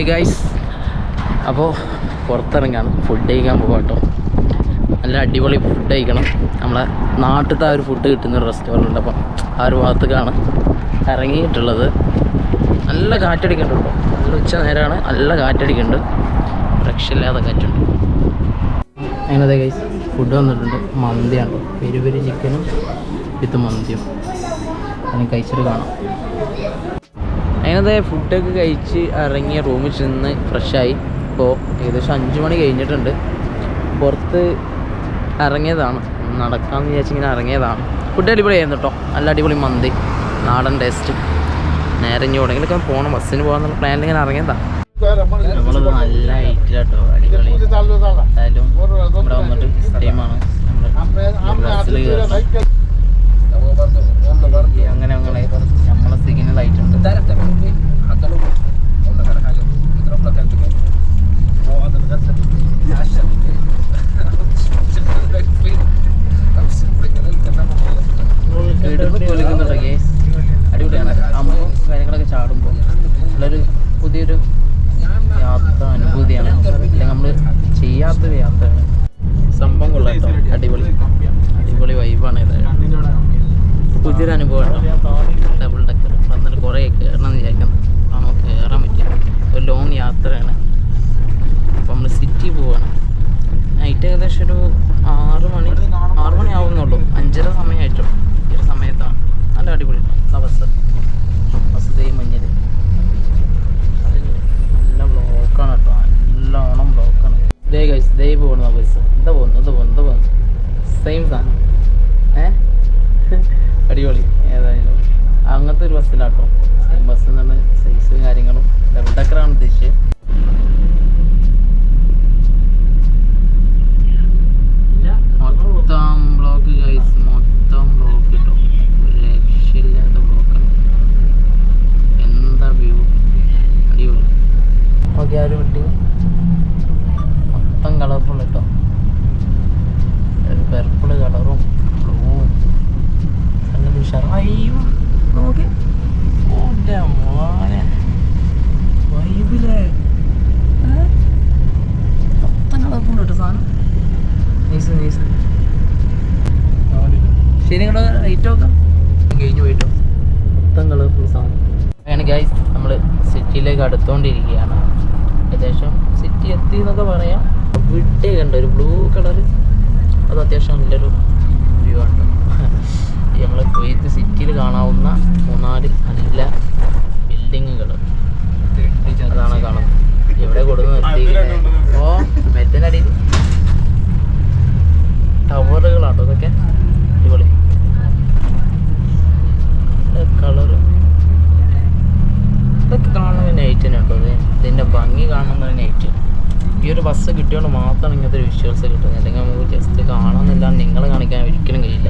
Hey guys അപ്പോൾ പുറത്തിറങ്ങാണ്. Food കഴിക്കാൻ പോകാം കേട്ടോ. നല്ല അടിപൊളി ഫുഡ് കഴിക്കണം. നമ്മളെ നാട്ടിലത്തെ ആ ഒരു ഫുഡ് കിട്ടുന്ന ഒരു റെസ്റ്റോറന്റ് ഉണ്ട്. അപ്പം ആ ഒരു ഭാഗത്തേക്കാണ് ഇറങ്ങിയിട്ടുള്ളത്. നല്ല കാറ്റടിക്കുന്നുണ്ട് കേട്ടോ. നല്ല ഉച്ച നേരമാണ് നല്ല കാറ്റടിക്കുന്നുണ്ട് രക്ഷയില്ലാതെ കാറ്റുണ്ട്. അങ്ങനത്തെ ഗൈസ് ഫുഡ് വന്നിട്ടുണ്ട്. മന്തിയാണ്. പെരുപെരി പെരി ചിക്കനും വിത്ത് മന്തിയും. അതിന് കഴിച്ചിട്ട് കാണാം. അതിനകത്തെ ഫുഡൊക്കെ കഴിച്ച് ഇറങ്ങിയ റൂമിൽ ചെന്ന് ഫ്രഷായി ഇപ്പോൾ ഏകദേശം അഞ്ച് മണി കഴിഞ്ഞിട്ടുണ്ട്. പുറത്ത് ഇറങ്ങിയതാണ്. നടക്കാമെന്ന് വിചാരിച്ചിങ്ങനെ ഇറങ്ങിയതാണ്. ഫുഡ് അടിപൊളിയായിരുന്നു കേട്ടോ നല്ല അടിപൊളി മന്തി. നാടൻ ടേസ്റ്റ് നേരെ ഇനി എവിടെയെങ്കിലൊക്കെ പോകണം ബസ്സിന് നമ്മൾ പ്ലാനിൽ ഇങ്ങനെ ഇറങ്ങിയതാണ് നമ്മളത് നല്ല ഹൈറ്റിലാട്ടോ അടിപൊളി. എന്തായാലും ഇവിടെ വന്നിട്ട് ടൈമാണ് നമ്മൾ ബസ്സിൽ അങ്ങനെ അങ്ങനെ നമ്മളെ സിഗ്നൽ ആയിട്ടുണ്ട് കേട്ടിട്ട് വിളിക്കുന്നുണ്ട് കേസ് അടിപൊളിയാണ് അമ്മയും കാര്യങ്ങളൊക്കെ ചാടുമ്പോൾ നല്ലൊരു പുതിയൊരു യാത്ര അനുഭൂതിയാണ് അല്ലെങ്കിൽ നമ്മൾ ചെയ്യാത്തൊരു യാത്രയാണ് സംഭവം കൊള്ളാം കേട്ടോ അടിപൊളി. അടിപൊളി വൈബാണ് ഏതായാലും പുതിയൊരു അനുഭവമാണ് ഡബിൾ ഡക്കർ വന്നിട്ട് കുറേ കയറണം എന്ന് വിചാരിക്കുന്നു. അപ്പോൾ കയറാൻ പറ്റും ഒരു ലോങ് യാത്രയാണ്. അപ്പോൾ നമ്മൾ സിറ്റി പോവാണ്. നൈറ്റ് ഏകദേശം ഒരു ആറ് സെയിം സാധനം ഏ? അടിപൊളി. ഏതായാലും. അങ്ങനത്തെ ഒരു ബസ്സിലാട്ടോ. സെയിം ബസ് എന്നുള്ള സൈസ് കാര്യങ്ങളും. ഡബിൾ ഡക്കറാണ് ഉദ്ദേശിച്ചത് മൊത്തം ബ്ലോക്ക് ഗൈസ് മൊത്തം ബ്ലോക്ക് കിട്ടും ഒരു രക്ഷയില്ലാത്ത ബ്ലോക്കാണ് എന്താ വ്യൂ അടിപൊളി ഓക്കെ ആ ഒരു വണ്ടി മൊത്തം കളർഫുൾ കേട്ടോ ഒരു പെർപ്പിൾ കളറും ബ്ലൂവും നല്ല ഉഷാർ അയ്യോ നോക്കി ഓന്റെ മോനെ വൈബിലേ മൊത്തം കളർഫുൾ കേട്ടോ സാധനം നൈസ് നൈസ് ശരി റേറ്റ് നോക്കാം കഴിഞ്ഞു പോയിട്ടോ. മൊത്തം കളർഫുൾ സാധനം അങ്ങനെ ഗൈസ് നമ്മൾ സിറ്റിയിലേക്ക് അടുത്തുകൊണ്ടിരിക്കുകയാണ് ഏകദേശം സിറ്റി എത്തി എന്നൊക്കെ പറയാം. വിട്ടേ കണ്ട ഒരു ബ്ലൂ കളർ അത് അത്യാവശ്യം നല്ലൊരു വ്യൂ ആണ് നമ്മൾ കുവൈത്ത് സിറ്റിയിൽ കാണാവുന്ന മൂന്നാൽ നല്ല ബിൽഡിങ്ങുകൾ അതാണ് കാണുന്നത്. ഇവിടെ കൊടുന്ന് നിർത്തി ഓ മെറ്റിന്റെ അടിയിൽ ടവറുകളാട്ടോ ഇതൊക്കെ അടിപൊളി കളറ് ഇതൊക്കെ കാണുന്നത് നൈറ്റ് തന്നെ കേട്ടോ ഇത് ഇതിന്റെ ഭംഗി കാണുന്നത് നൈറ്റ് ഈ ഒരു ബസ് കിട്ടിയോണ്ട് മാത്രമാണ് ഇങ്ങനത്തെ ഒരു വിഷ്വൽസ് കിട്ടുന്നത്. അല്ലെങ്കിൽ നമുക്ക് ജസ്റ്റ് കാണാമെന്നില്ല നിങ്ങൾ കാണിക്കാൻ ഒരിക്കലും കഴിയില്ല.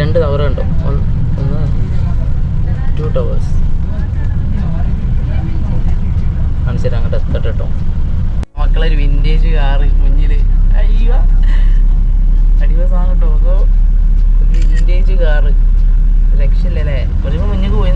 രണ്ട് ടവർ ഉണ്ടോ ഒന്ന് ടു ടവേഴ്സ് കാണിച്ചു അങ്ങോട്ട് എത്തട്ടെ കേട്ടോ മക്കളൊരു വിന്റേജ് കാറ് മുന്നിൽ അയ്യോ. അടിപൊളി സാധനം കേട്ടോ വിന്റേജ് കാറ് രക്ഷയില്ലല്ലേ? ഒരു മുന്നിൽ പോയി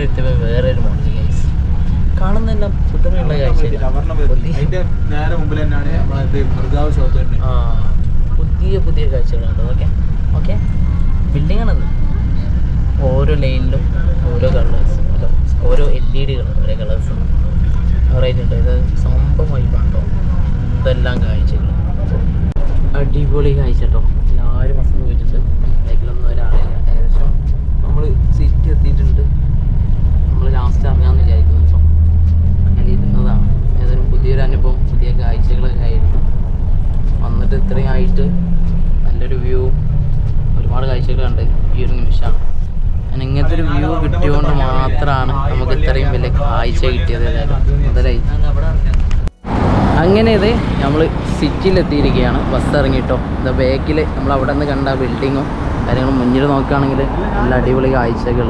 ഇവിടെ എത്തിയപ്പോൾ വേറെ ഒരു മോഡൽ ഗൈസ് കാണുന്നെല്ലാം പുതുമയുള്ള പുതിയ പുതിയ കാഴ്ചകളുണ്ട് ഓക്കെ. ഓക്കെ. ബിൽഡിംഗ് ആണത്. ഓരോ ലൈനിലും ഓരോ കളേഴ്സ് അല്ല ഓരോ എൽ ഇ ഡികളും ഓരോ കളേഴ്സ് പറയുന്നുണ്ട് ഇത് സംഭവമായി കണ്ടോ? എന്തെല്ലാം കാഴ്ചകൾ അടിപൊളി കാഴ്ച കേട്ടോ എല്ലാവരും മസ്ത് പോയിട്ടുണ്ട് ബാക്കിലൊന്നും ഒരാളില്ല ഏകദേശം നമ്മൾ സിറ്റി എത്തിയിട്ടുണ്ട് നമ്മൾ ലാസ്റ്റ് ഇറങ്ങാമെന്ന് വിചാരിക്കുന്നു ഇപ്പം അങ്ങനെ ഇരുന്നതാണ് ഏതൊരു പുതിയൊരു അനുഭവം പുതിയ കാഴ്ചകളൊക്കെ ആയിരുന്നു വന്നിട്ട് ഇത്രയും ആയിട്ട് നല്ലൊരു വ്യൂ ഒരുപാട് കാഴ്ചകൾ കണ്ട് ഈ ഒരു നിമിഷമാണ് അങ്ങനെ ഇങ്ങനത്തെ ഒരു വ്യൂ കിട്ടിയതുകൊണ്ട് മാത്രമാണ് നമുക്ക് ഇത്രയും വലിയ കാഴ്ച കിട്ടിയത് മുതലായി. അങ്ങനെ ഇത് നമ്മൾ സിറ്റിയിലെത്തിയിരിക്കുകയാണ്. ബസ് ഇറങ്ങിയിട്ടോ ഇതാ ബാക്കിൽ നമ്മൾ അവിടെ നിന്ന് കണ്ട ബിൽഡിങ്ങും കാര്യങ്ങളും മുന്നിൽ നോക്കുകയാണെങ്കിൽ നല്ല അടിപൊളി കാഴ്ചകൾ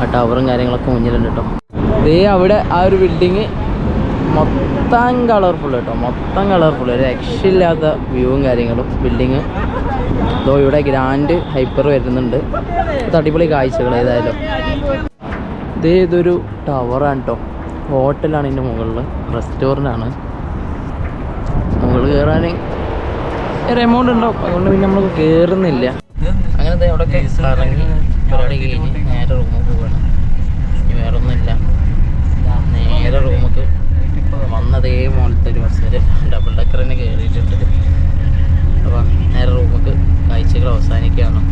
ആ ടവറും കാര്യങ്ങളൊക്കെ മുന്നിലുണ്ട് കേട്ടോ. ഇതേ അവിടെ ആ ഒരു ബിൽഡിങ് മൊത്തം കളർഫുൾ കേട്ടോ. മൊത്തം കളർഫുൾ രക്ഷയില്ലാത്ത വ്യൂവും കാര്യങ്ങളും ബിൽഡിങ്. ഇതോ ഇവിടെ ഗ്രാൻഡ് ഹൈപ്പർ വരുന്നുണ്ട്. അടിപൊളി കാഴ്ചകൾ ഏതായാലും. ഇതേ ഇതൊരു ടവറാണ് കേട്ടോ ഹോട്ടലാണ് ഇതിന്റെ മുകളിൽ റെസ്റ്റോറന്റാണ്. മുകളിൽ കയറാൻ ഒരു എമൗണ്ട് ഉണ്ടാവും അതുകൊണ്ട് പിന്നെ നമ്മൾ കയറുന്നില്ല അങ്ങനെ അവിടെയൊക്കെ ഇറങ്ങി പരിപാടി കഴിഞ്ഞ് നേരെ റൂമിൽ നേരെ റൂമിക്ക് വന്നതേ മോളത്തെ ഒരു ബസ്സിൽ ഡബിൾ ഡക്കർ തന്നെ കയറിയിട്ടുണ്ട് അപ്പോൾ നേരെ റൂമിക്ക് കാഴ്ചകൾ അവസാനിക്കുകയാണ്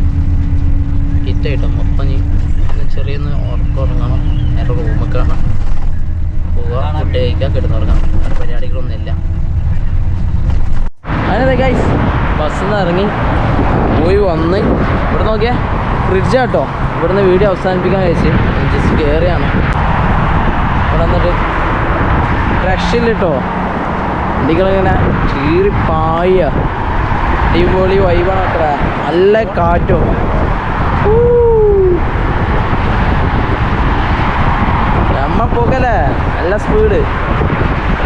കിറ്റായിട്ടോ മൊത്തം ഇനി ഒന്ന് ചെറിയൊന്ന് ഉറക്കം ഉറങ്ങണം നേരെ റൂമിക്കാണ് പോവുക കഴിക്കുക കിടന്നുറങ്ങാം വേറെ പരിപാടികളൊന്നുമില്ല അങ്ങനെ ഗൈസ് ബസ്സിൽ ഇറങ്ങി പോയി വന്ന് ഇവിടെ നോക്കിയേ ഫ്രിഡ്ജ് കേട്ടോ ഇവിടുന്ന് വീഡിയോ അവസാനിപ്പിക്കാൻ കഴിച്ച് ജസ്റ്റ് കയറിയാണ് ഇവിടെ വന്നിട്ട് രക്ഷയില്ല കേട്ടോ വണ്ടികളിങ്ങനെ ചീറിപ്പായ അടിപൊളി വൈബാണ് അത്ര. നല്ല കാറ്റും. ഊ. പോകല്ലേ? നല്ല സ്പീഡ്.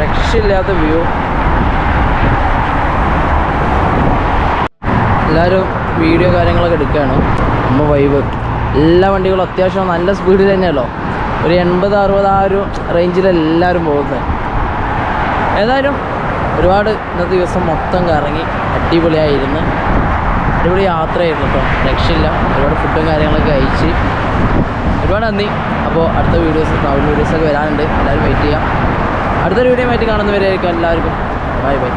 രക്ഷയില്ലാത്ത വ്യൂ എല്ലാവരും വീഡിയോ കാര്യങ്ങളൊക്കെ എടുക്കുകയാണ്. നമ്മൾ വൈബ് എല്ലാ വണ്ടികളും അത്യാവശ്യം നല്ല സ്പീഡിൽ തന്നെയല്ലോ. ഒരു എൺപത് അറുപത് ആ ഒരു റേഞ്ചിൽ എല്ലാവരും പോകുന്നത്. ഏതായാലും ഒരുപാട് ഇന്നത്തെ ദിവസം മൊത്തം കറങ്ങി അടിപൊളിയായിരുന്നു. അടിപൊളി യാത്രയായിരുന്നു കേട്ടോ. രക്ഷയില്ല. ഒരുപാട് ഫുഡും കാര്യങ്ങളൊക്കെ കഴിച്ച്. ഒരുപാട് നന്ദി. അപ്പോൾ അടുത്ത വീഡിയോസ് ട്രാവൽ വീഡിയോസൊക്കെ വരാനുണ്ട്. എല്ലാവരും വെയിറ്റ് ചെയ്യാം. അടുത്തൊരു വീഡിയോ ആയിട്ട് കാണുന്നവരായിരിക്കും എല്ലാവർക്കും. Bye bye